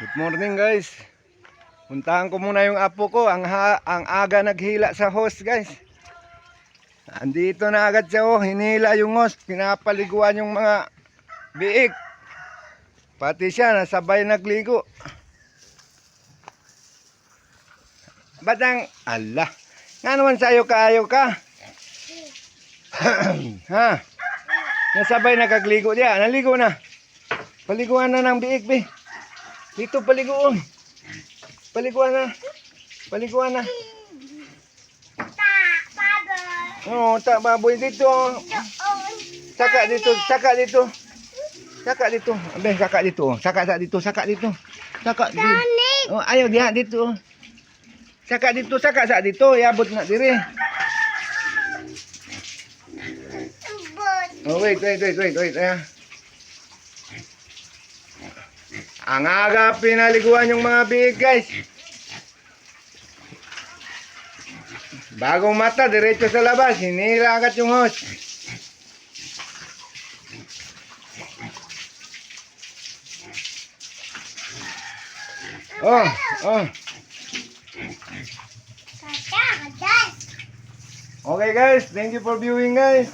Good morning guys. Puntahan ko muna yung apo ko. Ang, ha, ang aga naghila sa host guys. Andito na agad siya oh. Hinila yung host. Pinapaliguan yung mga biik. Pati siya nasabay nagligo. Batang, ala. Nga naman sa'yo kaayo ka. ha? Nasabay nakagligo diya. Naligo na. Paliguan na ng biik, bi. Dito paliguan. Paliguan na. Paliguan na. Oo, oh, tak baboy dito. Saka dito, saka dito. Saka dito. Abe, saka dito. Saka saka dito, saka dito. Saka dito. Oh, ayo dia dito. Saka dito, saka sa dito. Iabot na dire. Oh, wait, wait, wait, wait, wait. Ayan. Ang aga pinaliguan yung mga big guys. Bagong mata, diretso sa labas. Hinila agad yung host. Oh, oh. Okay guys, thank you for viewing guys.